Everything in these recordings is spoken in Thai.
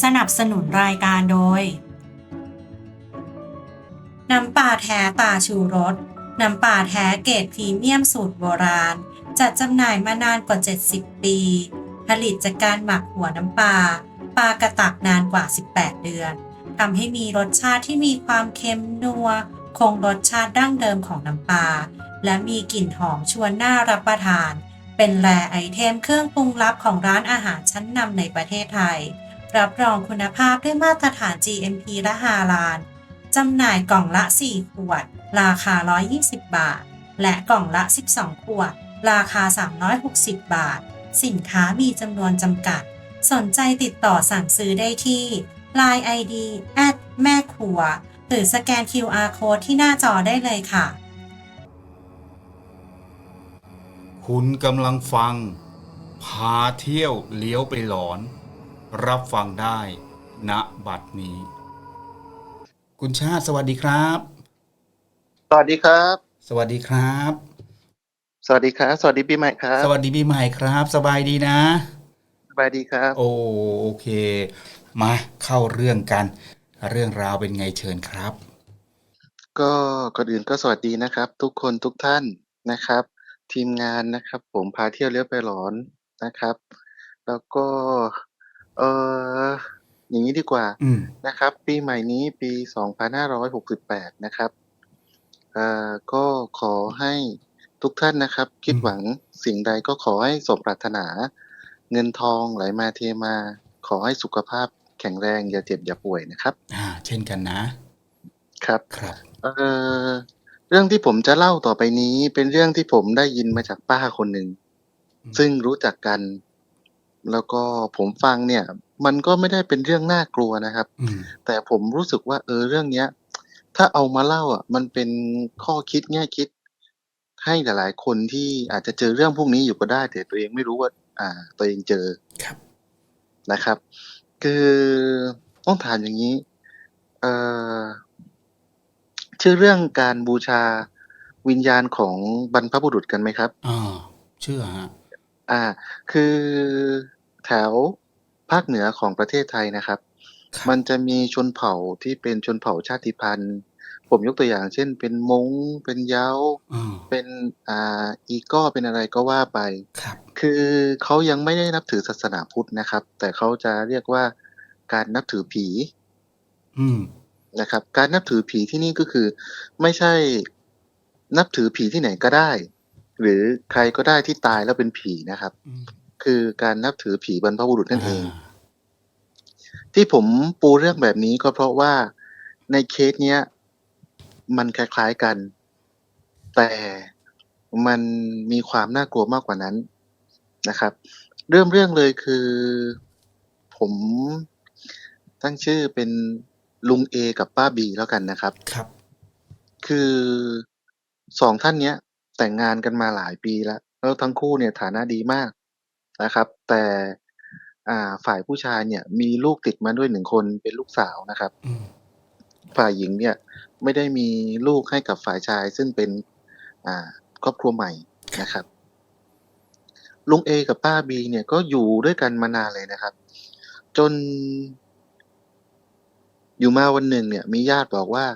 สนับสนุนรายการโดย น้ำปลาแท้ตาชูรส น้ำปลาแท้เกรดพรีเมียมสูตรโบราณ จัดจำหน่ายมานานกว่า 70 ปี ผลิตจากการหมักหัวน้ำปลาปลากระตักนานกว่า 18 เดือนทำให้มีรสชาติที่มีความเค็มนัว คงรสชาติดั้งเดิมของน้ำปลา และมีกลิ่นหอมชวนน่ารับประทาน เป็นแรไอเทมเครื่องปรุงลับของร้านอาหารชั้นนำในประเทศไทย รับรองคุณภาพด้วยมาตรฐาน GMP และฮาลาลจำหน่ายกล่องละ 4 ขวด ราคา 120 บาท และกล่องละ 12 ขวด ราคา 360 บาท สินค้ามีจำนวนจำกัด สนใจติดต่อสั่งซื้อได้ที่ Line ID แอดแม่ครัว หรือสแกน QR Code ที่หน้าจอได้เลยค่ะ คุณกำลังฟัง พาเที่ยวเลี้ยวไปหลอน รับฟังได้ณบัดนี้ คุณชาติสวัสดีครับ สวัสดีครับ สวัสดีครับ สวัสดีครับ สวัสดีปีใหม่ครับ สวัสดีปีใหม่ครับ สบายดีนะ สบายดีครับ โอโอเค มาเข้าเรื่องกัน เรื่องราวเป็นไงเชิญครับ ก็ก่อนอื่นก็สวัสดีนะครับ ทุกคนทุกท่านนะครับ ทีมงานนะครับ ผมพาเที่ยวเลี้ยวไปหลอนนะครับ แล้วก็ เอออย่างนี้ดีกว่าอืมนะครับ ปีใหม่นี้ปี 2568 นะครับเอ่อก็ขอให้ทุกท่านนะครับ คิดอืมหวังสิ่งใดก็ขอให้สมปรารถนา เงินทองไหลมาเทมา ขอให้สุขภาพแข็งแรงอย่าเจ็บอย่าป่วยนะครับ อ่า เช่นกันนะ ครับครับเอ่อเรื่องที่ผมจะเล่าต่อไปนี้เป็นเรื่องที่ผมได้ยินมาจากป้าคนหนึ่งอืมซึ่งรู้จักกัน แล้วก็ผมฟังเนี่ย มันก็ไม่ได้เป็นเรื่องน่ากลัวนะครับอืมแต่ผมรู้สึกว่า เออเรื่องเนี้ย ถ้าเอามาเล่าอะ มันเป็นข้อคิดแง่คิด ให้หลายๆคนที่อาจจะเจอเรื่องพวกนี้อยู่ก็ได้ แต่ตัวเองไม่รู้ว่า อ่า ตัวเองเจอครับนะครับ คือต้องถามอย่างนี้ เอ่อชื่อเรื่องการบูชาวิญญาณของบรรพบุรุษกันไหมครับอ่าเชื่อฮะ อ่า คือแถวภาคเหนือของประเทศไทยนะครับ ครับ มันจะมีชนเผ่าที่เป็นชนเผ่าชาติพันธุ์ ผมยกตัวอย่างเช่น เป็นม้ง เป็นเย้าอ่าเป็นอ่าอีก้อเป็นอะไรก็ว่าไป ครับ คือเขายังไม่ได้นับถือศาสนาพุทธนะครับ แต่เขาจะเรียกว่าการนับถือผี อืม นะครับการนับถือผีที่นี่ก็คือ ไม่ใช่นับถือผีที่ไหนก็ได้ หรือใครก็ได้ที่ตายแล้วเป็นผีนะครับ อืมคือการนับถือผีบรรพบุรุษนั่นเองอ่าที่ผมปูเรื่องแบบนี้ก็เพราะว่าในเคสเนี้ย มันคล้ายๆกัน แต่มันมีความน่ากลัวมากกว่านั้นนะครับ เริ่มเรื่องเลยคือ ผมตั้งชื่อเป็นลุงเอกับป้าบีแล้วกันนะครับ ครับ คือสองท่านเนี้ย แต่งงานกันมาหลายปีแล้ว แล้วทั้งคู่เนี่ยฐานะดีมากนะครับ แต่อ่าฝ่ายผู้ชายเนี่ยมีลูกติดมาด้วยหนึ่งคนเป็นลูกสาวนะครับอืมฝ่ายหญิงเนี่ยไม่ได้มีลูกให้กับฝ่ายชาย ซึ่งเป็นอ่าครอบครัวใหม่นะครับ ลุงเอกับป้าบีเนี่ยก็อยู่ด้วยกันมานานเลยนะครับ จน อยู่มาวันหนึ่งเนี่ย มีญาติบอกว่า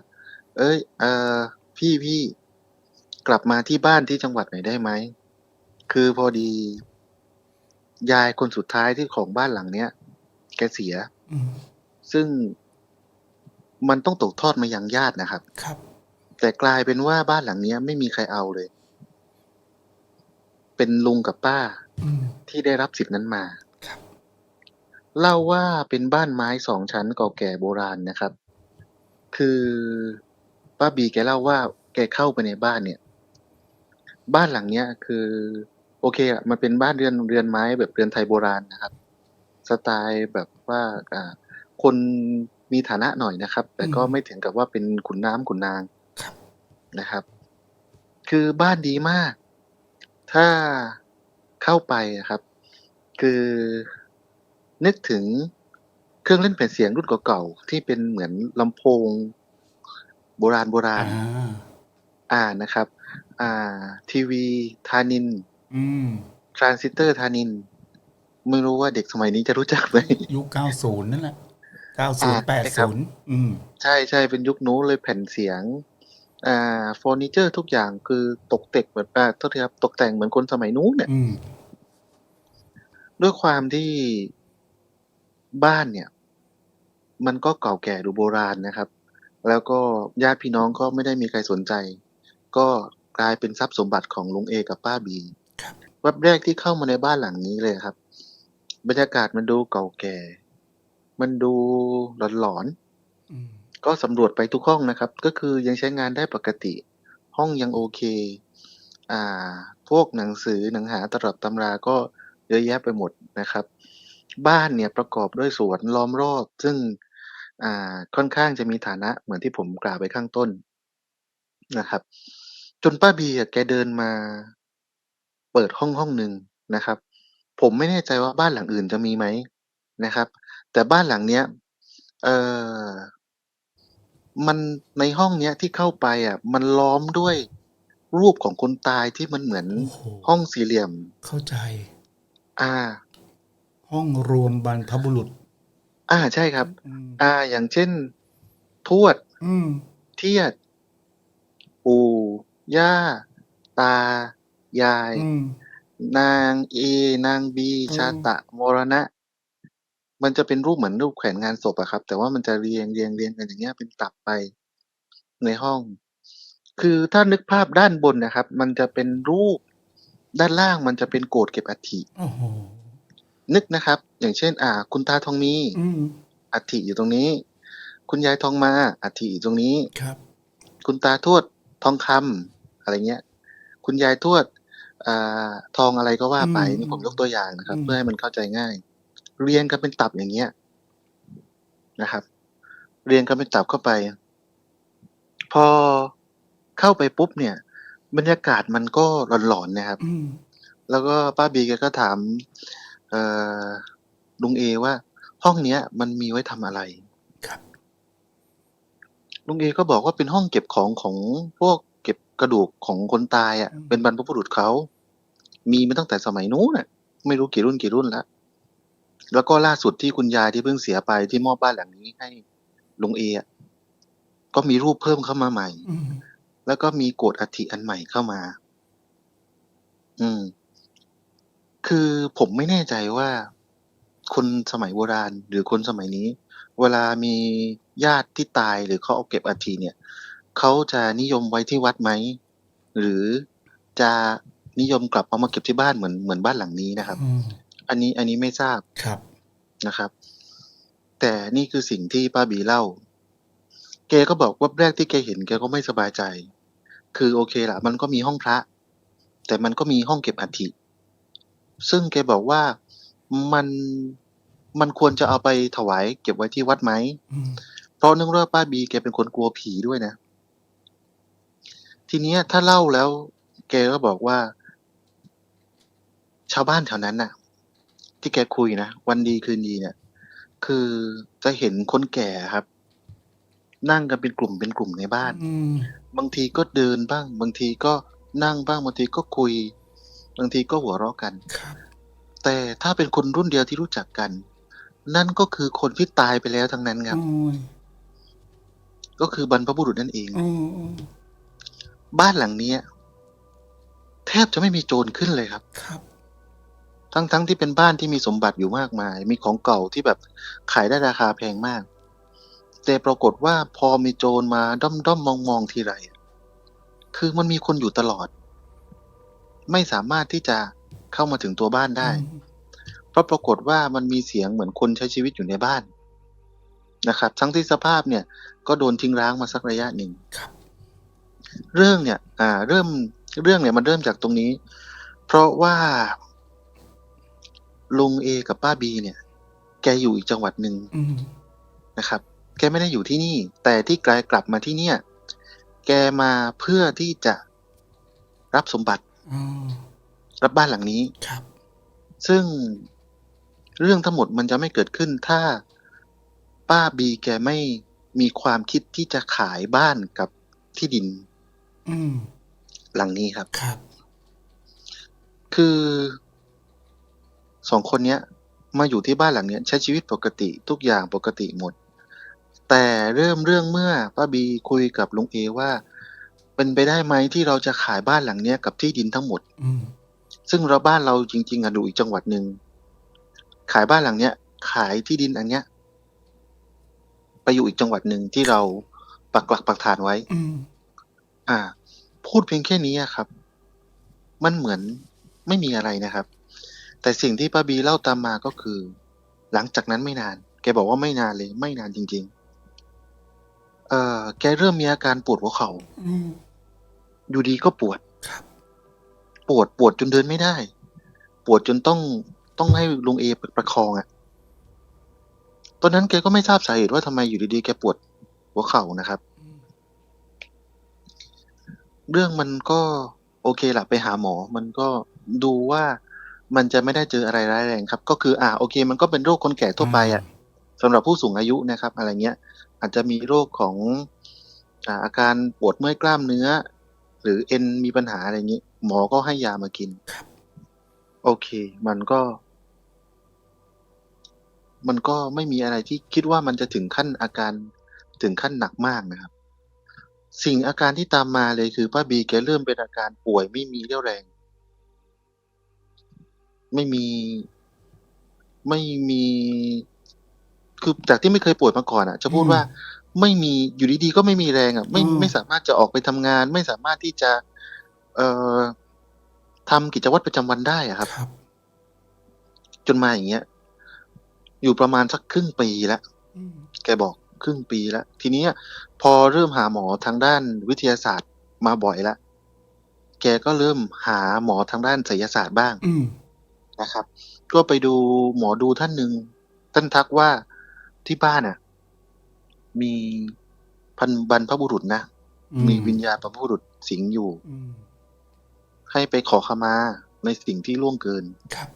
เอ้ยเอ่อพี่พี่ กลับมาที่บ้านที่จังหวัดหน่อยได้ไหม คือพอดี ยายคนสุดท้ายที่ของบ้านหลังเนี้ยแกเสียอืมซึ่งมันต้องตกทอดมายังญาตินะครับ ครับ แต่กลายเป็นว่าบ้านหลังเนี้ยไม่มีใครเอาเลย เป็นลุงกับป้าอืมที่ได้รับสิทธิ์นั้นมาครับเล่าว่าเป็นบ้านไม้สองชั้นเก่าแก่โบราณนะครับ คือป้าบีแกเล่าว่าแกเข้าไปในบ้านเนี่ย บ้านหลังเนี้ยคือ โอเคอะมันเป็นบ้านเรือนเรือนไม้แบบเรือนไทยโบราณนะครับ สไตล์แบบว่าอ่าคนมีฐานะหน่อยนะครับ แต่ก็อืมไม่ถึงกับว่าเป็นขุนน้ำขุนนางครับนะครับ คือบ้านดีมาก ถ้าเข้าไปอะครับ คือนึกถึงเครื่องเล่นแผ่นเสียงรุ่นเก่าๆที่เป็นเหมือนลำโพง โบราณโบราอ่าณอ่านะครับ อ่า ทีวีธานิน อืมทรานซิสเตอร์ธานิน ไม่รู้ว่าเด็กสมัยนี้จะรู้จักไหมยุคเก้าศูนย์นั่นแหละเก้าศูนย์แปดใช่ครัศูบนย์อืม ใช่ใช่เป็นยุคนู้นเลยแผ่นเสียง อ่าเฟอร์นิเจอร์ทุกอย่างคือตกแต่งเหมือนอ่าโทษทีครับ ตกแต่งเหมือนคนสมัยนู้นเนี่ยอืมด้วยความที่บ้านเนี่ย มันก็เก่าแก่ดูโบราณนะครับ แล้วก็ญาติพี่น้องก็ไม่ได้มีใครสนใจ ก็ กลายเป็นทรัพย์สมบัติของลุงเอกับป้าบีครับแวบแรกที่เข้ามาในบ้านหลังนี้เลยครับ บรรยากาศมันดูเก่าแก่ มันดูหลอนอืมๆก็สำรวจไปทุกห้องนะครับ ก็คือยังใช้งานได้ปกติ ห้องยังโอเค อ่า พวกหนังสือหนังหาตำรับตำราก็เยอะแยะไปหมดนะครับ บ้านเนี่ยประกอบด้วยสวนล้อมรอบ ซึ่งอ่าค่อนข้างจะมีฐานะเหมือนที่ผมกล่าวไปข้างต้นนะครับ จนป้าบีอะแกเดินมา เปิดห้องห้องหนึ่งนะครับ ผมไม่แน่ใจว่าบ้านหลังอื่นจะมีไหมนะครับ แต่บ้านหลังเนี้ย เอ่อ มันในห้องเนี้ยที่เข้าไปอะมันล้อมด้วยรูปของคนตายที่มันเหมือนโอ้โห ห้องสี่เหลี่ยม เข้าใจ อ่า ห้องรวมบรรพบุรุษ อ่าใช่ครับ อืม อ่า อย่างเช่น ทวดอืม เทียด ปู่ ย่า ตา ยาย อืม นางเอ นางบี อืมชาตะ มรณะ มันจะเป็นรูปเหมือนรูปแขวนงานศพอะครับ แต่ว่ามันจะเรียง เรียง เรียงกันอย่างเงี้ย เป็นตับไป ในห้อง คือถ้านึกภาพด้านบนนะครับ มันจะเป็นรูป ด้านล่างมันจะเป็นโกรธเก็บอัฐิ โอ้โหนึกนะครับ อย่างเช่น อ่า คุณตาทองมี อืม อัฐิอยู่ตรงนี้ คุณยายทองมา อัฐิอยู่ตรงนี้ ครับ คุณตาทวดทองคำ อะไรเงี้ย คุณยายทวดอ่าทองอะไรก็ว่าไปอืมนี่ผมยกตัวอย่างนะครับอืมเพื่อให้มันเข้าใจง่าย เรียงกันเป็นตับอย่างเงี้ยนะครับ เรียงกันเป็นตับเข้าไป พอเข้าไปปุ๊บเนี่ย บรรยากาศมันก็หลอนๆนะครับอืมแล้วก็ป้าบีแกก็ถามเอ่อลุงเอว่า ห้องเนี้ย มันมีไว้ทำอะไรครับลุงเอก็บอกว่าเป็นห้องเก็บของของพวกเก็บกระดูกของคนตายอะ่ะอืมเป็นบรรพบุรุษเขามีมาตั้งแต่สมัยนู้นน่ะ ไม่รู้กี่รุ่นกี่รุ่นแล้วแล้วก็ล่าสุดที่คุณยายที่เพิ่งเสียไปที่มอบบ้านหลังนี้ให้ลุงเออะก็มีรูปเพิ่มเข้ามาใหม่อืมแล้วก็มีโกรธอัฐิอันใหม่เข้ามา อืม คือผมไม่แน่ใจว่าคนสมัยโบราณหรือคนสมัยนี้ เวลามีญาติที่ตายหรือเขาเอาเก็บอัฐิเนี่ย เขาจะนิยมไว้ที่วัดไหม หรือจะนิยมกลับเอามาเก็บที่บ้านเหมือนเหมือนบ้านหลังนี้นะครับอืมอันนี้อันนี้ไม่ทราบครับนะครับ แต่นี่คือสิ่งที่ป้าบีเล่า แกก็บอกว่าแรกที่แกเห็นแกก็ไม่สบายใจ คือโอเคละมันก็มีห้องพระ แต่มันก็มีห้องเก็บอัฐิซึ่งแกบอกว่ามันมันควรจะเอาไปถวายเก็บไว้ที่วัดไหมอืมเพราะเนื่องจากป้าบีแกเป็นคนกลัวผีด้วยนะ ทีเนี้ยถ้าเล่าแล้วแกก็บอกว่า ชาวบ้านแถวนั้นน่ะ ที่แกคุยนะวันดีคืนดีเนี่ย คือจะเห็นคนแก่ครับ นั่งกันเป็นกลุ่มเป็นกลุ่มในบ้าน อืมบางทีก็เดินบ้าง บางทีก็นั่งบ้าง บางทีก็คุย บางทีก็หัวเราะกัน ครับ แต่ถ้าเป็นคนรุ่นเดียวที่รู้จักกัน นั่นก็คือคนที่ตายไปแล้วทั้งนั้นครับ โอ้ยก็คือบรรพบุรุษนั่นเอง โอ้โอ้ บ้านหลังเนี้ย แทบจะไม่มีโจรขึ้นเลยครับ ครับ ทั้งๆทที่เป็นบ้านที่มีสมบัติอยู่มากมาย มีของเก่าที่แบบขายได้ราคาแพงมาก แต่ปรากฏว่าพอมีโจรมาด้อมด้อมมองมองๆทีไรอะคือมันมีคนอยู่ตลอด ไม่สามารถที่จะเข้ามาถึงตัวบ้านได้อืมเพราะปรากฏว่ามันมีเสียงเหมือนคนใช้ชีวิตอยู่ในบ้านนะครับ ทั้งที่สภาพเนี่ย ก็โดนทิ้งร้างมาสักระยะหนึ่งครับ เรื่องเนี่ย อ่า เริ่มเรื่องเนี่ยมันเริ่มจากตรงนี้ เพราะว่าลุงเอกับป้าบีเนี่ย แกอยู่อีกจังหวัดหนึ่งอืมนะครับ แกไม่ได้อยู่ที่นี่ แต่ที่กลายกลับมาที่เนี่ย แกมาเพื่อที่จะรับสมบัติอ๋อรับบ้านหลังนี้ครับ ซึ่งเรื่องทั้งหมดมันจะไม่เกิดขึ้นถ้าป้าบีแกไม่มีความคิดที่จะขายบ้านกับที่ดิน อืม หลังนี้ครับ ครับ คือสองคนเนี้ย มาอยู่ที่บ้านหลังเนี้ย ใช้ชีวิตปกติทุกอย่างปกติหมด แต่เริ่มเรื่องเมื่อป้าบีคุยกับลุงเอว่า เป็นไปได้ไหมที่เราจะขายบ้านหลังเนี้ยกับที่ดินทั้งหมด อืม ซึ่งเราบ้านเราจริง ๆอะอยู่อีกจังหวัดหนึ่งขายบ้านหลังเนี้ย ขายที่ดินอันเนี้ย ไปอยู่อีกจังหวัดหนึ่งที่เราปักหลักปักฐานไว้ อืม อ่า พูดเพียงแค่นี้อะครับ มันเหมือนไม่มีอะไรนะครับ แต่สิ่งที่ป้าบีเล่าตามมาก็คือ หลังจากนั้นไม่นาน แกบอกว่าไม่นานเลย ไม่นานจริง ๆ เอ่อ แกเริ่มมีอาการปวดหัวเข่าอืมอยู่ดีก็ปวดครับปวดปวดจนเดินไม่ได้ ปวดจนต้องต้องให้ลุงเอประคองอะ่ะตอนนั้นแกก็ไม่ทราบสาเหตุว่าทำไมอยู่ดีๆแกปวดหัวเข่านะครับอืม เรื่องมันก็โอเคละไปหาหมอ มันก็ดูว่ามันจะไม่ได้เจออะไรร้ายแรงครับ ก็คือ อ่า โอเค มันก็เป็นโรคคนแก่ทั่วไปอะ่ะสำหรับผู้สูงอายุนะครับ อะไรเงี้ย อาจจะมีโรคของอ่าอาการปวดเมื่อยกล้ามเนื้อ หรือเอ็นมีปัญหาอะไรอย่างนี้หมอก็ให้ยามากินครับโอเค มันก็ มันก็ไม่มีอะไรที่คิดว่ามันจะถึงขั้นอาการถึงขั้นหนักมากนะครับ สิ่งอาการที่ตามมาเลยคือป้าบีแกเริ่มเป็นอาการป่วยไม่มีเรี่ยวแรง ไม่มีไม่มีคือจากที่ไม่เคยป่วยมาก่อนอะ จะพูดว่าไม่มีอยู่ดีๆก็ไม่มีแรงอะ ไม่อืมไม่สามารถจะออกไปทำงาน ไม่สามารถที่จะ เอ่อทำกิจวัตรประจำวันได้อะครับครับ จนมาอย่างเงี้ย อยู่ประมาณสักครึ่งปีแล้วอืมแกบอก ครึ่งปีแล้ว ทีนี้พอเริ่มหาหมอทางด้านวิทยาศาสตร์มาบ่อยแล้วแกก็เริ่มหาหมอทางด้านไสยศาสตร์บ้างอืมนะครับ ก็ไปดูหมอดูท่านหนึ่งท่านทักว่าที่บ้านน่ะ มีพันบรรพบุรุษนะอืมีวิญญาณบรรพบุรุษสิงอยู่อืมให้ไปขอขมาในสิ่งที่ล่วงเกิน ครับ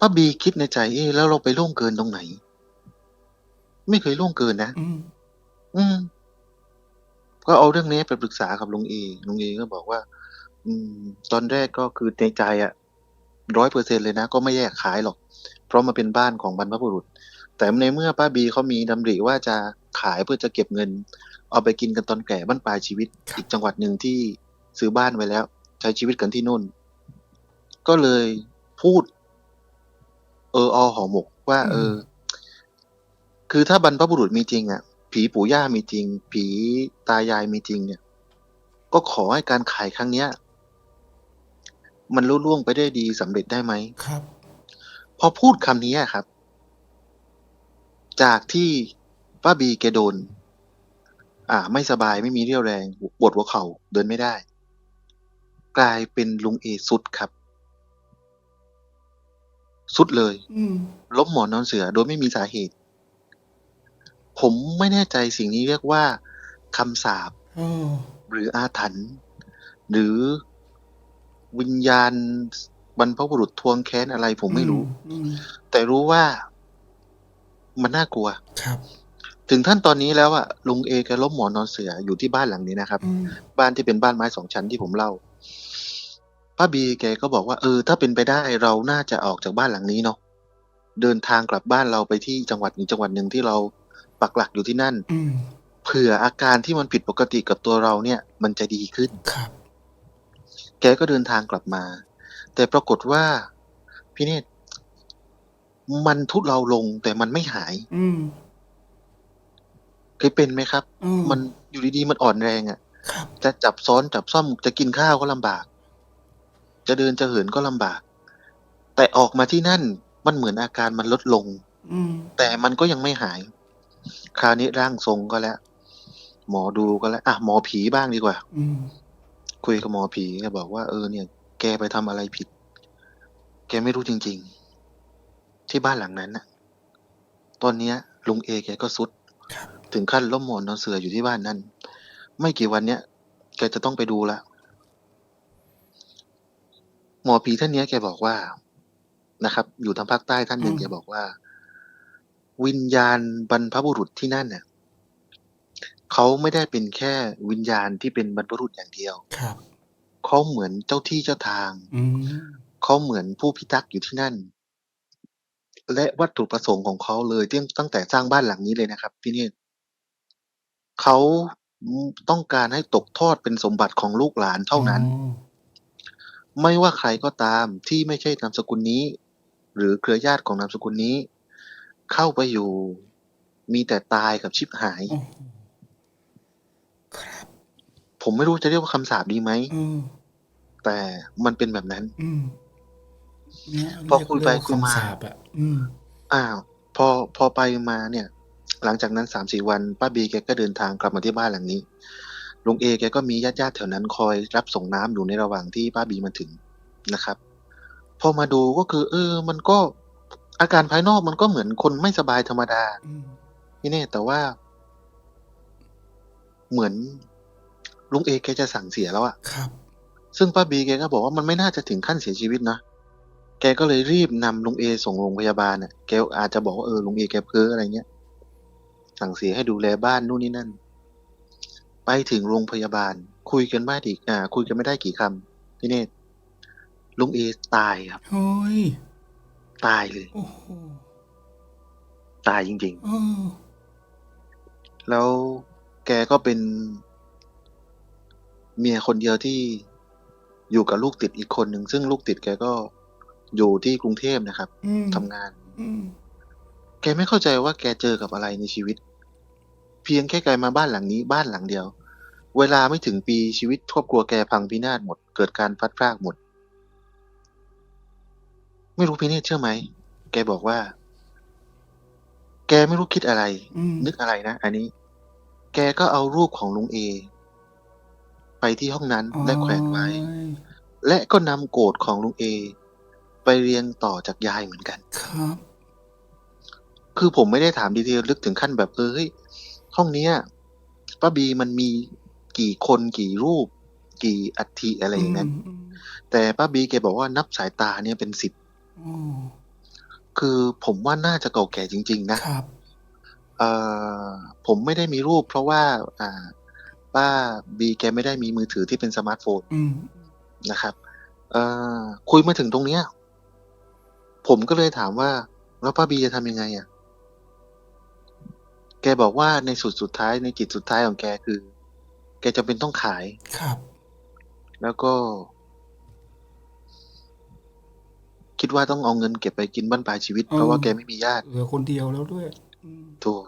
ป้าบีคิดในใจเอ๊ะแล้วเราไปล่วงเกินตรงไหน ไม่เคยล่วงเกินนะ อืม อืม ก็เอาเรื่องนี้ไปปรึกษากับลุงเอลุงเอก็บอกว่า อืม ตอนแรกก็คือในใจอะร้อยเปอร์เซ็นเลยนะ ก็ไม่แยกขายหรอก เพราะมันเป็นบ้านของบรรพบุรุษ แต่ในเมื่อป้าบีเขามีดำริว่าจะขายเพื่อจะเก็บเงิน เอาไปกินกันตอนแก่บ้านปลายชีวิตครับอีกจังหวัดหนึ่งที่ซื้อบ้านไว้แล้ว ใช้ชีวิตกันที่นู่น ก็เลยพูด เอออหอหมกว่า เออ คือถ้าบรรพบุรุษมีจริงอะ ผีปู่ย่ามีจริง ผีตายายมีจริงเนี่ย ก็ขอให้การขายครั้งเนี้ย มันลุล่วงไปได้ดีสำเร็จได้ไหมครับ พอพูดคำนี้อะครับ จากที่ป้าบีแกโดน อ่า ไม่สบายไม่มีเรี่ยวแรงปวดหัวเข่าเดินไม่ได้ กลายเป็นลุงเอสุดครับสุดเลยอืมล้มหมอนนอนเสือโดยไม่มีสาเหตุ ผมไม่แน่ใจสิ่งนี้เรียกว่าคำสาปโอ้หรืออาถรรพ์หรือวิญญาณบรรพบุรุษทวงแค้นอะไร ผมไม่รู้อืมแต่รู้ว่ามันน่ากลัว ครับ ถึงท่านตอนนี้แล้วอะลุงเอแกล้มหมอนนอนเสืออยู่ที่บ้านหลังนี้นะครับอืมบ้านที่เป็นบ้านไม้สองชั้นที่ผมเล่าป้าบีแกก็บอกว่าเออ ถ้าเป็นไปได้เราน่าจะออกจากบ้านหลังนี้เนาะเดินทางกลับบ้านเราไปที่จังหวัดหนึ่งจังหวัดหนึ่งที่เรา ปักหลักอยู่ที่นั่นอืมเผื่ออาการที่มันผิดปกติกับตัวเราเนี่ย มันจะดีขึ้นครับ แกก็เดินทางกลับมา แต่ปรากฏว่า พี่เนตรมันทุเลาลงแต่มันไม่หาย อืมเคยเป็นไหมครับอืมันอยู่ดีๆมันอ่อนแรงอะ่ะครับจะจับซ้อนจับซ่อมจะกินข้าวก็ลำบาก จะเดินจะเหินก็ลำบาก แต่ออกมาที่นั่นมันเหมือนอาการมันลดลงอืมแต่มันก็ยังไม่หาย คราวนี้ร่างทรงก็แล้ว หมอดูก็แล้ว อะหมอผีบ้างดีกว่า อืมคุยกับหมอผีก็บอกว่าเออเนี่ย แกไปทำอะไรผิด แกไม่รู้จริง ๆ ที่บ้านหลังนั้นน่ะ ตอนเนี้ยลุงเอแกก็สุด ครับ ถึงขั้นล้มหมอนนอนเสืออยู่ที่บ้านนั้น ไม่กี่วันเนี้ยแกจะต้องไปดูละ หมอผีท่านเนี้ยแกบอกว่านะครับ อยู่ทางภาคใต้ท่านหนึ่งอืม แกบอกว่า วิญญาณบรรพบุรุษที่นั่นเนี่ยเขาไม่ได้เป็นแค่วิญญาณที่เป็นบรรพบุรุษอย่างเดียวครับเขาเหมือนเจ้าที่เจ้าทางอืมเขาเหมือนผู้พิทักษ์อยู่ที่นั่น และวัตถุประสงค์ของเขาเลยตั้งตั้งแต่สร้างบ้านหลังนี้เลยนะครับพี่เนตรเขาต้องการให้ตกทอดเป็นสมบัติของลูกหลานเท่านั้นอ๋อไม่ว่าใครก็ตามที่ไม่ใช่นามสกุลนี้ หรือเครือญาติของนามสกุลนี้ เข้าไปอยู่ มีแต่ตายกับชิบหายโอ้โหครับ ผมไม่รู้จะเรียกว่าคำสาปดีไหมเออแต่มันเป็นแบบนั้นอืมเนี่ยพอคุยไปเรีกคุยมาำสาปอะอืมอ้าวพอพอไปมาเนี่ย หลังจากนั้นสามสี่วันป้าบีแกก็เดินทางกลับมาที่บ้านหลังนี้ลุงเอแกก็มีญาติญาติๆแถวนั้นคอยรับส่งน้ำอยู่ในระหว่างที่ป้าบีมาถึงนะครับ พอมาดูก็คือ เออ มันก็ อาการภายนอกมันก็เหมือนคนไม่สบายธรรมดาอืมนี่แน่แต่ว่า เหมือนลุงเอแกจะสั่งเสียแล้วอะครับ ซึ่งป้าบีแกก็บอกว่ามันไม่น่าจะถึงขั้นเสียชีวิตนะแกก็เลยรีบนำลุงเอส่งโรงพยาบาลน่ะแกอาจจะบอกว่าเออลุงเอแกเพ้ออะไรเงี้ย สั่งเสียให้ดูแลบ้านนู่นนี่นั่น ไปถึงโรงพยาบาล คุยกันไม่ดีอ่า คุยกันไม่ได้กี่คำพี่เนตรลุงเอตายครับเฮ้ย ตายเลยโอ้โหตายจริงเออๆแล้วแกก็เป็น เมียคนเดียวที่อยู่กับลูกติดอีกคนหนึ่ง ซึ่งลูกติดแกก็อยู่ที่กรุงเทพนะครับอืมทำงานอืมแกไม่เข้าใจว่าแกเจอกับอะไรในชีวิต เพียงแค่แกมาบ้านหลังนี้ บ้านหลังเดียว เวลาไม่ถึงปีชีวิตครอบครัวแกพังพินาศหมด เกิดการพลัดพรากหมด ไม่รู้พี่เนตรเชื่อไหม แกบอกว่า แกไม่รู้คิดอะไร อืมนึกอะไรนะ อันนี้ แกก็เอารูปของลุงเอ ไปที่ห้องนั้นและแขวนไว้ โอ้ยและก็นำโกรธของลุงเอ ไปเรียงต่อจากยายเหมือนกัน ครับ คือผมไม่ได้ถามดีเทลลึกถึงขั้นแบบเออเฮ้ยห้องเนี้ยป้าบีมันมีกี่คนกี่รูป กี่อัฐิอะไรอย่างนั้นอืมแต่ป้าบีแกบอกว่านับสายตาเนี่ยเป็นสิบ อืม คือผมว่าน่าจะเก่าแก่จริง ๆ นะ ครับ เอ่อ ผมไม่ได้มีรูป เพราะว่า อ่า ป้าบีแกไม่ได้มีมือถือที่เป็นสมาร์ทโฟนอืม นะครับ เอ่อ คุยมาถึงตรงเนี้ย ผมก็เลยถามว่า แล้วป้าบีจะทำยังไงอะแกบอกว่าในสุดสุดท้าย ในจิตสุดท้ายของแก คือ แกจะเป็นต้องขาย ครับ แล้วก็ คิดว่าต้องเอาเงินเก็บไปกินบ้านปลายชีวิต เพราะว่าแกไม่มีญาติเหลือคนเดียวแล้วด้วยอืมถูก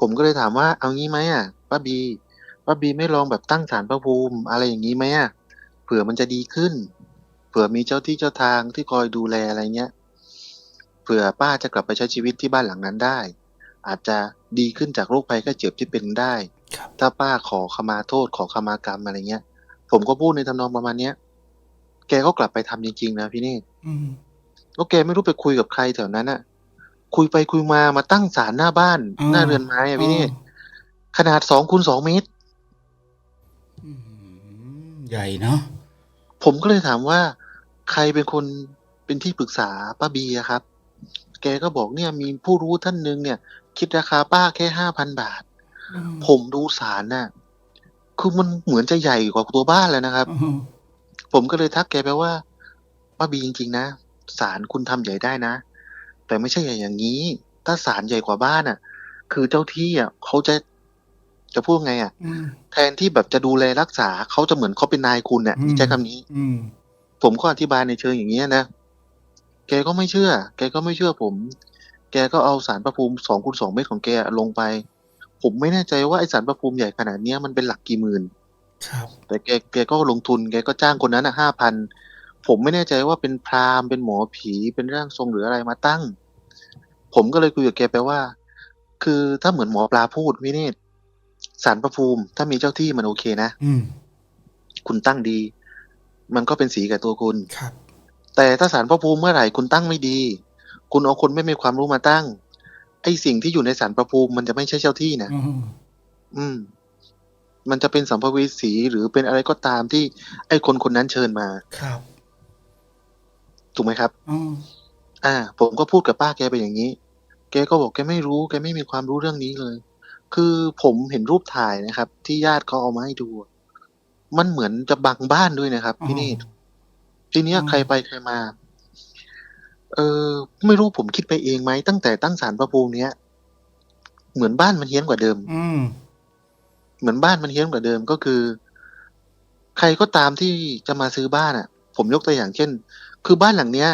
ผมก็เลยถามว่า เอางี้ไหมอะป้าบีป้าบีไม่ลองแบบตั้งฐานพระภูมิ อะไรอย่างนี้ไหมอะเผื่อมันจะดีขึ้น เผื่อมีเจ้าที่เจ้าทางที่คอยดูแลอะไรเงี้ยเผื่อป้าจะกลับไปใช้ชีวิตที่บ้านหลังนั้นได้ อาจจะดีขึ้นจากโรคภัยแค่เจ็บที่เป็นได้ครับถ้าป้าขอขมาโทษขอขมากรรมอะไรเงี้ย ผมก็พูดในทำนองประมาณเนี้ย แกก็กลับไปทำจริง ๆ นะพี่เนตรอืมแล้วแกไม่รู้ไปคุยกับใครแถวนั้นอะคุยไปคุยมามาตั้งศาลหน้าบ้านอ่าหน้าเรือนไม้อะพี่เนตรขนาดสองคูณสองเมตรอืมใหญ่เนาะผมก็เลยถามว่า ใครเป็นคนเป็นที่ปรึกษาป้าบีอะครับ แกก็บอกเนี่ยมีผู้รู้ท่านหนึ่งเนี่ย คิดราคาป้าแค่ห้าพันบาทอืมผมดูศาลน่ะ คือมันเหมือนจะใหญ่กว่าตัวบ้านแล้วนะครับอืม ผมก็เลยทักแกไปว่าป้าบีจริงๆนะศาลคุณทำใหญ่ได้นะ แต่ไม่ใช่ใหญ่อย่างนี้ ถ้าศาลใหญ่กว่าบ้านอะ คือเจ้าที่อะเขาจะจะพูดไงอะอืมแทนที่แบบจะดูแลรักษาเขาจะเหมือนเขาเป็นนายคุณเนี่ยอืมใช้คำนี้ อืมผมก็อธิบายในเชิงอย่างเงี้ยนะแกก็ไม่เชื่อ แกก็ไม่เชื่อผม แกก็เอาสารประภูมิสองคูณสองเมตรของแกลงไป ผมไม่แน่ใจว่าไอสารประภูมิใหญ่ขนาดเนี้ยมันเป็นหลักกี่หมื่น ครับ แต่แกแกก็ลงทุนแกก็จ้างคนนั้นอะห้าพันผมไม่แน่ใจว่าเป็นพราหมณ์เป็นหมอผีเป็นร่างทรงหรืออะไรมาตั้ง ผมก็เลยคุยกับแกไปว่า คือถ้าเหมือนหมอปลาพูดวินิจสารประภูมิ ถ้ามีเจ้าที่มันโอเคนะอืมคุณตั้งดี มันก็เป็นสีกับตัวคุณครับ แต่ถ้าสารพระภูมิเมื่อไหร่คุณตั้งไม่ดี คุณเอาคนไม่มีความรู้มาตั้ง ไอสิ่งที่อยู่ในสารพระภูมิมันจะไม่ใช่เจ้าที่นะอืมอื มมันจะเป็นสัมภเวสีหรือเป็นอะไรก็ตามที่ไอคนคนนั้นเชิญมา ครับ ถูกไหมครับอืมอ่า ผมก็พูดกับป้าแกไปอย่างนี้ แกก็บอกแกไม่รู้แกไม่มีความรู้เรื่องนี้เลย คือผมเห็นรูปถ่ายนะครับ ที่ญาติเขาเอามาให้ดู มันเหมือนจะบังบ้านด้วยนะครับพี่เนตรทีเนี้ยอืมใครไปใครมา เออ ไม่รู้ผมคิดไปเองไหมตั้งแต่ตั้งศาลพระภูมิเนี้ยเหมือนบ้านมันเฮี้ยนกว่าเดิม อืม เหมือนบ้านมันเฮี้ยนกว่าเดิมก็คือ ใครก็ตามที่จะมาซื้อบ้านอะ ผมยกตัวอย่างเช่น คือบ้านหลังเนี้ย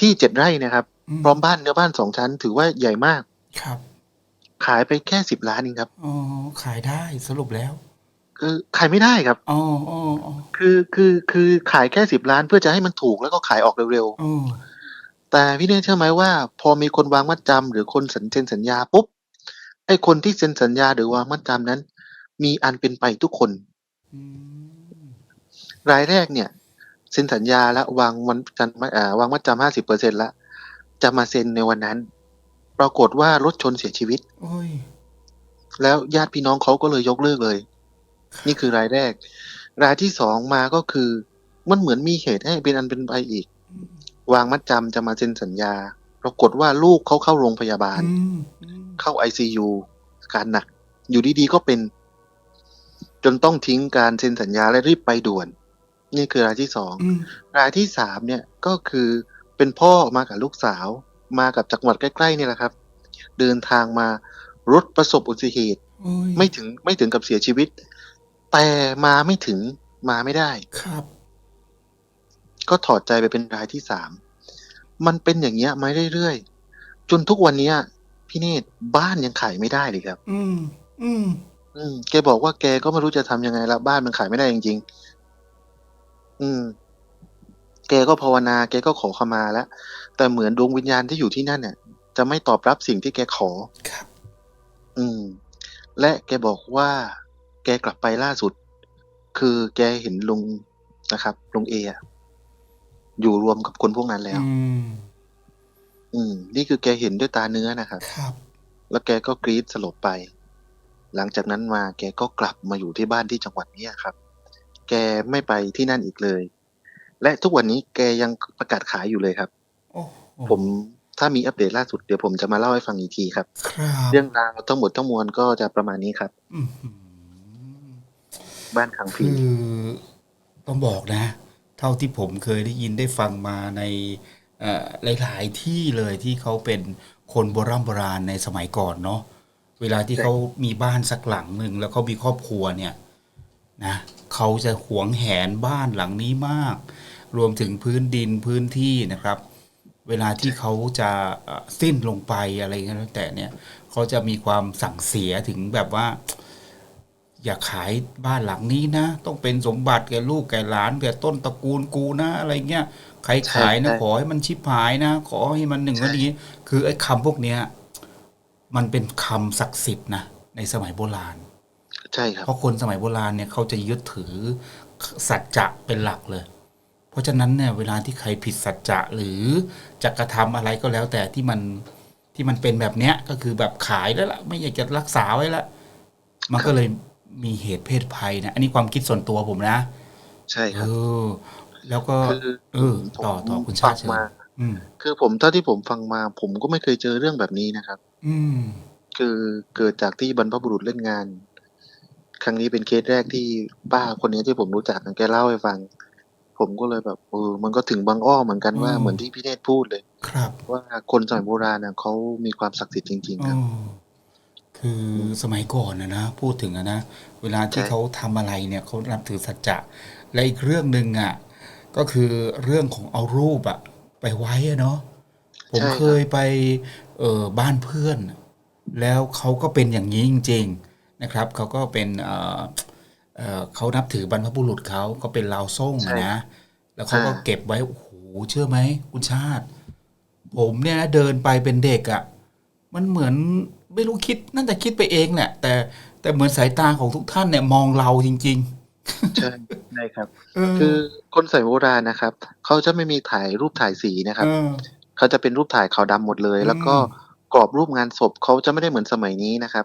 ที่เจ็ดไร่นะครับอืมพร้อมบ้านเนื้อบ้านสองชั้น ถือว่าใหญ่มาก ครับ ขายไปแค่สิบล้านเองครับอ๋อขายได้สรุปแล้ว คือขายไม่ได้ครับอ๋ออ๋ออ๋อคือคือคือขายแค่สิบล้านเพื่อจะให้มันถูกแล้วก็ขายออกเร็วอ๋อๆแต่พี่เนยเชื่อไหมว่า พอมีคนวางมัดจำหรือคนสัญเซ็นสัญญาปุ๊บไอ้คนที่เซ็นสัญญาหรือวางมัดจำนั้น มีอันเป็นไปทุกคนอืมรายแรกเนี่ยเซ็นสัญญาแล้ววางวันจันเอ่อวางมัดจำห้าสิบเปอร์เซ็นแล้วจะมาเซ็นในวันนั้น ปรากฏว่ารถชนเสียชีวิตโอ้ยแล้วญาติพี่น้องเขาก็เลยยกเลิกเลย นี่คือรายแรก รายที่สองมาก็คือมันเหมือนมีเหตุให้เป็นอันเป็นไปอีก วางมัดจำจะมาเซ็นสัญญา ปรากฏว่าลูกเขาเข้าโรงพยาบาลอืมอืมเข้าไอซียูการหนัก อยู่ดีๆก็เป็น จนต้องทิ้งการเซ็นสัญญาและรีบไปด่วน นี่คือรายที่สองอืมรายที่สามเนี่ยก็คือเป็นพ่อมากับลูกสาว มากับจังหวัดใกล้ๆเนี่ยแหละครับ เดินทางมารถประสบอุบัติเหตุโอ้ยไม่ถึงไม่ถึงกับเสียชีวิต แต่มาไม่ถึงมาไม่ได้ครับ ก็ถอดใจไปเป็นรายที่สามมันเป็นอย่างเงี้ยมาเรื่อยๆจนทุกวันเนี้ยพี่เนตรบ้านยังขายไม่ได้เลยครับ อืม อืม อืม แกบอกว่าแกก็ไม่รู้จะทำยังไงละบ้านมันขายไม่ได้จริงๆ อืม แกก็ภาวนา แกก็ขอขมาแล้ว แต่เหมือนดวงวิญญาณที่อยู่ที่นั่นเนี่ย จะไม่ตอบรับสิ่งที่แกขอ ครับ อืม และแกบอกว่า แกกลับไปล่าสุด คือแกเห็นลุงนะครับลุงเออะอยู่รวมกับคนพวกนั้นแล้ว อืม อืม นี่คือแกเห็นด้วยตาเนื้อนะครับ ครับ แล้วแกก็กรีดสลบไป หลังจากนั้นมาแกก็กลับมาอยู่ที่บ้านที่จังหวัดเนี้ยครับ แกไม่ไปที่นั่นอีกเลย และทุกวันนี้แกยังประกาศขายอยู่เลยครับโอ้โหผมถ้ามีอัปเดตล่าสุดเดี๋ยวผมจะมาเล่าให้ฟังอีกทีครับครับเรื่องราวทั้งหมดทั้งมวลก็จะประมาณนี้ครับอื้อหือบ้านขังผีคือต้องบอกนะ เท่าที่ผมเคยได้ยินได้ฟังมาในเอ่อหลาย ๆ ที่เลยที่เขาเป็นคนโบราณโบราณในสมัยก่อนเนาะ เวลาที่ใช่เขามีบ้านสักหลังหนึ่งแล้วเขามีครอบครัวเนี่ยนะเขาจะหวงแหนบ้านหลังนี้มาก รวมถึงพื้นดินพื้นที่นะครับ เวลาที่เขาจะเอ่อสิ้นลงไปอะไรก็แล้วแต่เนี่ยเขาจะมีความสั่งเสียถึงแบบว่า อย่าขายบ้านหลังนี้นะ ต้องเป็นสมบัติแก่ลูกแก่หลานแก่ต้นตระกูลกูนะอะไรเงี้ยใครขายนะใช่ขอให้มันชิบหายนะ ขอให้มันหนึ่งใช่วันนี้ คือไอ้คำพวกเนี้ย มันเป็นคำศักดิ์สิทธิ์นะในสมัยโบราณ ใช่ครับเพราะคนสมัยโบราณเนี่ยเขาจะยึดถือสัจจะเป็นหลักเลย เพราะฉะนั้นเนี่ยเวลาที่ใครผิดสัจจะหรือจะกระทำอะไรก็แล้วแต่ที่มันที่มันเป็นแบบเนี้ยก็คือแบบขายแล้วล่ะไม่อยากจะรักษาไว้ละมันก็เลยมีเหตุเพศภัยนะอันนี้ความคิดส่วนตัวผมนะ ใช่คเอรับอแล้วก็คือเออต่อต่อคุณชาติเชิญฟังมา อืม คือผมเท่าที่ผมฟังมา ผมก็ไม่เคยเจอเรื่องแบบนี้นะครับ อืม คือเกิดจากที่บรรพบุรุษเล่นงาน ครั้งนี้เป็นเคสแรกที่ป้าคนนี้ที่ผมรู้จักแกเล่าให้ฟัง ผมก็เลยแบบเออมันก็ถึงบางอ้อเหมือนกันว่าอืม เหมือนที่พี่เนตรพูดเลย ครับว่าคนสมัยโบราณน่ะเขามีความศักดิ์สิทธิ์จริง ๆครับอ๋อคือสมัยก่อนนะนะพูดถึงอะนะ เวลาที่ใช่เขาทำอะไรเนี่ยเขานับถือสัจจะและอีกเรื่องหนึ่งอะ ก็คือเรื่องของเอารูปอะ ไปไว้อะเนาะผมใช่ครับเคยไปเออบ้านเพื่อน แล้วเขาก็เป็นอย่างนี้จริง ๆนะครับเขาก็เป็นเออเออเขานับถือบรรพบุรุษเขาก็เป็นลาวส่งอะนะแล้วเขาก็เก็บไว้โอ้โหเชื่อไหมคุณชาติ ผมเนี่ยนะเดินไปเป็นเด็กอะ่ะมันเหมือนไม่รู้คิดน่าจะคิดไปเองแหละแต่แต่เหมือนสายตาของทุกท่านเนี่ยมองเราจริง ใช่ ใช่ครับๆเออคือคนสมัยโบราณนะครับ เขาจะไม่มีถ่ายรูปถ่ายสีนะครับเออเขาจะเป็นรูปถ่ายขาวดำหมดเลย อืมแล้วก็กรอบรูปงานศพเขาจะไม่ได้เหมือนสมัยนี้นะครับ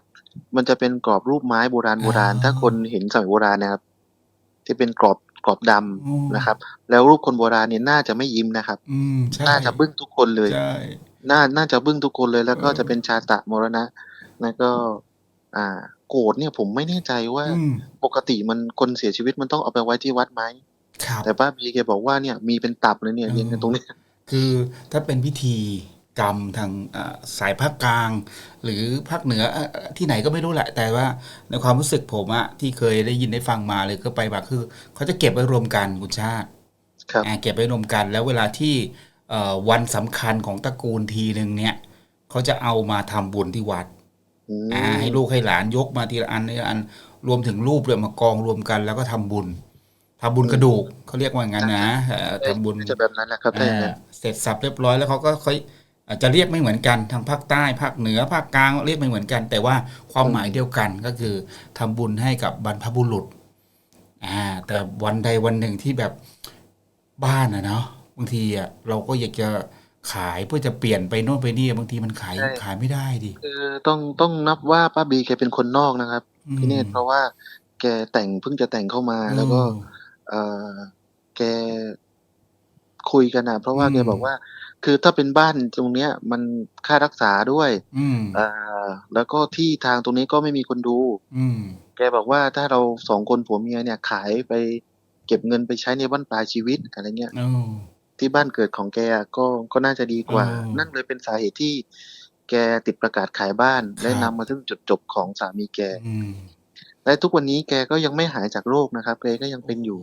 มันจะเป็นกรอบรูปไม้โบราณโบราณ ถ้าคนเห็นสมัยโบราณนะครับ ที่เป็นกรอบกรอบดำอืม นะครับ แล้วรูปคนโบราณเนี่ยน่าจะไม่ยิ้มนะครับ อืม ใช่ น่าจะบึ้งทุกคนเลย ใช่ น่า น่าจะบึ้งทุกคนเลย แล้วก็เออจะเป็นชาตะมรณะ แล้วก็ อ่า โกรธเนี่ยผมไม่แน่ใจว่าอืมปกติมันคนเสียชีวิตมันต้องเอาไปไว้ที่วัดไหมครับแต่ป้าบีแกบอกว่าเนี่ยมีเป็นตับเลยเนี่ยเออเรียนกันตรงเนี้ยคือถ้าเป็นพิธีกรรมทางเอ่อสายภาคกลาง หรือภาคเหนือเอ่อเอ่อที่ไหนก็ไม่รู้แหละ แต่ว่าในความรู้สึกผมอะที่เคยได้ยินได้ฟังมาเลยก็ไปมาคือ เขาจะเก็บไว้รวมกันคุณชาติครับอ่าเก็บไว้รวมกัน แล้วเวลาที่เอ่อวันสำคัญของตระกูลทีหนึ่งเนี่ยเขาจะเอามาทำบุญที่วัด อืมอ่าให้ลูกให้หลานยกมาทีละอันทีละอันรวมถึงรูปเลยมากองรวมกัน แล้วก็ทำบุญทำบุญกระดูกเขาเรียกว่าอย่างนั้นนะเอ่อทำบุญจะแบบนั้นนะครับถ้าอย่างนั้นอ่าเสร็จสับเรียบร้อยแล้วเขาก็ค่อยอาจจะเรียกไม่เหมือนกันทางภาคใต้ภาคเหนือภาคกลางเรียกไม่เหมือนกัน แต่ว่าความหมายเดียวกันก็คือทำบุญให้กับบรรพบุรุษอ่าแต่วันใดวันหนึ่งที่แบบบ้านอะเนาะบางทีอะเราก็อยากจะ ขายเพื่อจะเปลี่ยนไปโน่นไปนี่ บางทีมันขาย ใช่ ขายไม่ได้ดิ คือต้องต้องนับว่าป้าบีแกเป็นคนนอกนะครับอืมพี่เนตรเพราะว่าแกแต่งเพิ่งจะแต่งเข้ามาแล้วก็ เออแกคุยกันนะเพราะว่าอืมแกบอกว่า คือถ้าเป็นบ้านตรงเนี้ย มันค่ารักษาด้วยอืม เอ่อแล้วก็ที่ทางตรงนี้ก็ไม่มีคนดู อืม แกบอกว่าถ้าเราสองคนผัวเมียเนี่ยขายไปเก็บเงินไปใช้ในบ้านปลายชีวิตอะไรเงี้ยโอ้ ที่บ้านเกิดของแกอะก็ก็น่าจะดีกว่าอ๋อนั่นเลยเป็นสาเหตุที่แกติดประกาศขายบ้าน และครับ นำมาถึงจุดจบของสามีแก อืม และทุกวันนี้แกก็ยังไม่หายจากโรคนะครับ แกก็ยังเป็นอยู่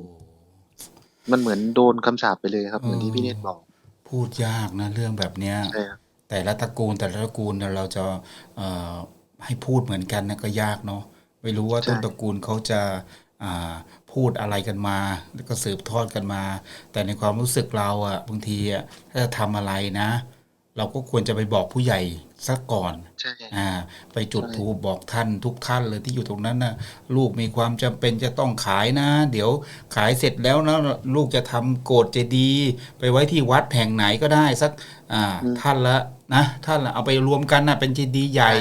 มันเหมือนโดนคำสาปไปเลยครับเหมือนที่พี่เนตรบอก พูดยากนะเรื่องแบบเนี้ย ใช่ครับ แต่ละตระกูลแต่ละตระกูลเนี่ยเราจะเอ่อให้พูดเหมือนกันนะก็ยากเนาะไม่รู้ว่าใช่ ต้นตระกูลเขาจะอ่า พูดอะไรกันมา แล้วก็สืบทอดกันมา แต่ในความรู้สึกเราอะบางทีอะถ้าจะทำอะไรนะ เราก็ควรจะไปบอกผู้ใหญ่ซะก่อนใช่ อ่าไปจุดใช่ธูปบอกท่านทุกท่านเลยที่อยู่ตรงนั้นนะลูกมีความจำเป็นจะต้องขายนะ เดี๋ยวขายเสร็จแล้วนะลูกจะทำโกรธเจดีย์ไปไว้ที่วัดแห่งไหนก็ได้สักอ่าท่านละนะท่านละเอาไปรวมกันนะเป็นเจดีย์ใหญ่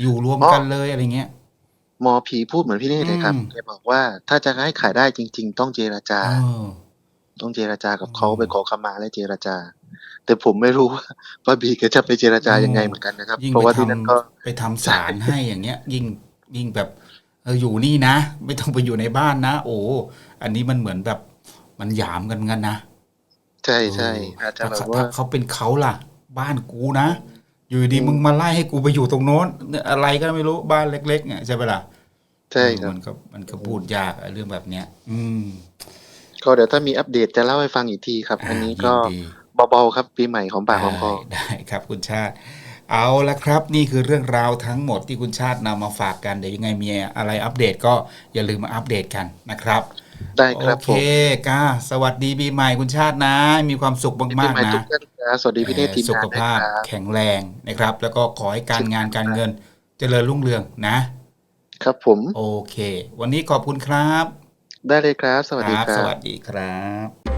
อยู่รวมกันเลยอะไรเงี้ย หมอผีพูดเหมือนพี่เนตรเลยครับอืมแกบอกว่าถ้าจะให้ขายได้จริง ๆ ต้องเจรจาเออต้องเจรจากับเขาอืมไปขอขมาและเจรจา แต่ผมไม่รู้ว่าป้าบีแกจะไปเจรจายังไงเหมือนกันนะครับยิ่งเพราะไปว่าทที่นั่นก็ำไปทำสารให้อย่างเงี้ย ยิ่งยิ่งแบบเอออยู่นี่นะ ไม่ต้องไปอยู่ในบ้านนะ โอ้อันนี้มันเหมือนแบบมันหยามกันกันนะ ใช่ใช่เอออาจจะถ้าแบบเขาว่าถ้าเขาเป็นเขาล่ะ บ้านกูนะ อยู่ดีมึงมาไล่ให้กูไปอยู่ตรงโน้นเนี่ยอะไรก็ไม่รู้บ้านเล็กๆเนี่ยใช่ไหมล่ะใช่ครับมันก็มันก็พูดยากอะเรื่องแบบเนี้ย อืม ก็เดี๋ยวถ้ามีอัปเดตจะเล่าให้ฟังอีกทีครับ อันนี้ก็ยินดีเบาๆครับ ปีใหม่ของปากของคอได้ได้ครับคุณชาติ เอาละครับ นี่คือเรื่องราวทั้งหมดที่คุณชาตินำมาฝากกันเดี๋ยวยังไงมีอะไรอัปเดตก็อย่าลืมมาอัปเดตกันนะครับ ได้ครับโอผเคมก้าสวัสดีปีใหม่คุณชาตินะ มีความสุขปีมาก ใหม่ๆทุนะกท่านครับสวัสดีพี่เนตรทีมสุงาขนนะภาพครับ แข็งแรงนะครับ แล้วก็ขอให้การงานการเงินเจริญรุ่งเรืองนะ ครับผมโอเค วันนี้ขอบคุณครับได้เลยครับ สวัสดีคสรับวัสดีครับ